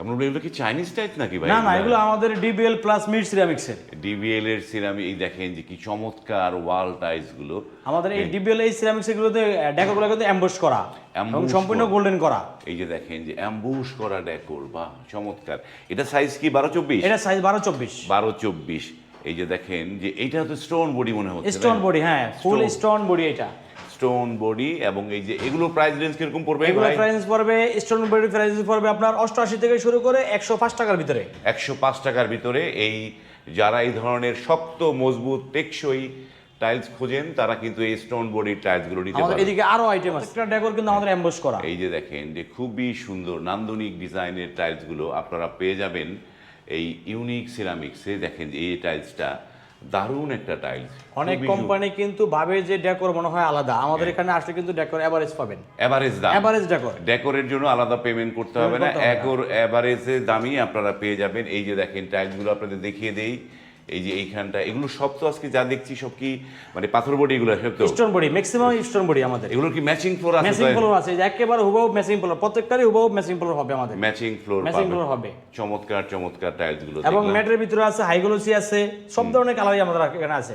আপনার এগুলো কি চাইনিজ টাইপ নাকি ভাই? না না এগুলো আমাদের D B L plus mid সিরামিক্সের D B L এর। সিরামিক এই দেখেন যে কি চমৎকার ওয়াল টাইলসগুলো। আমাদের এই ডিবিএল এই সিরামিক্স এগুলোতে ডেকোরগুলো কিন্তু এমবোস করা। এবং সম্পূর্ণ গোল্ডেন করা। এই যে দেখেন যে অ্যাম্বুশ করা ডেকোর বাহ চমৎকার। এটা সাইজ কি বারো চব্বিশ? এটা সাইজ বারো চব্বিশ। বারো চব্বিশ। এই যে দেখেন যে এটা তো স্টোন বডি মনে হচ্ছে স্টোন বডি হ্যাঁ ফুল স্টোন বডি এটা। স্টোন বডি এবং এই যে এগুলো প্রাইস রেঞ্জ কীরকম পড়বে এগুলো প্রাইস পড়বে স্টোন বডি প্রাইস পড়বে আপনার অষ্টআশি থেকে শুরু করে একশো পাঁচ টাকার ভিতরে। একশো পাঁচ টাকার ভিতরে এই যারা এই ধরনের শক্ত মজবুত টেকসই টাইলস খোঁজেন তারা কিন্তু এই স্টোন বডির টাইলসগুলো নিতে আমাদের পারেন এদিকে আরও আইটেম আছে। একটা ডেকোর কিন্তু আমাদের এমবোস করা। এই যে দেখেন যে খুবই সুন্দর নান্দনিক ডিজাইনের টাইলসগুলো আপনারা পেয়ে যাবেন এই ইউনিক সিরামিক্সে দেখেন যে এই টাইলসটা দারুণ একটা টাইলস অনেক কোম্পানি কিন্তু ভাবে যে ডেকোর মনে হয় আলাদা। আমাদের এখানে আসলে কিন্তু ডেকোর এভারেজ পাবেন। এভারেজ দাম। এভারেজ ডেকোর ডেকোরের জন্য আলাদা পেমেন্ট করতে হবে না। করতে হবে না। একর এভারেজের দামই আপনারা পেয়ে যাবেন। এই যে দেখেন টাইলসগুলো আপনাদের দেখিয়ে দেই। এই যে এইখানটা এগুলো সব তো আজকে যা দেখছি সব কি মানে পাথর বডি এগুলো সব তো? Stone body maximum stone body আমাদের। এগুলো কি ম্যাচিং ফ্লোর আছে ম্যাচিং ফ্লোর আছে যে একেবারে হুবহু ম্যাচিং ফ্লোর প্রত্যেকটারই হুবহু ম্যাচিং ফ্লোর হবে আমাদের। ম্যাচিং ফ্লোর ম্যাচিং ফ্লোর হবে। চমৎকার চমৎকার টাইলসগুলো এবং ম্যাটের ভিতরে আছে হাইগ্লোসি আছে সব ধরনের কালারই আমাদের এখানে আছে।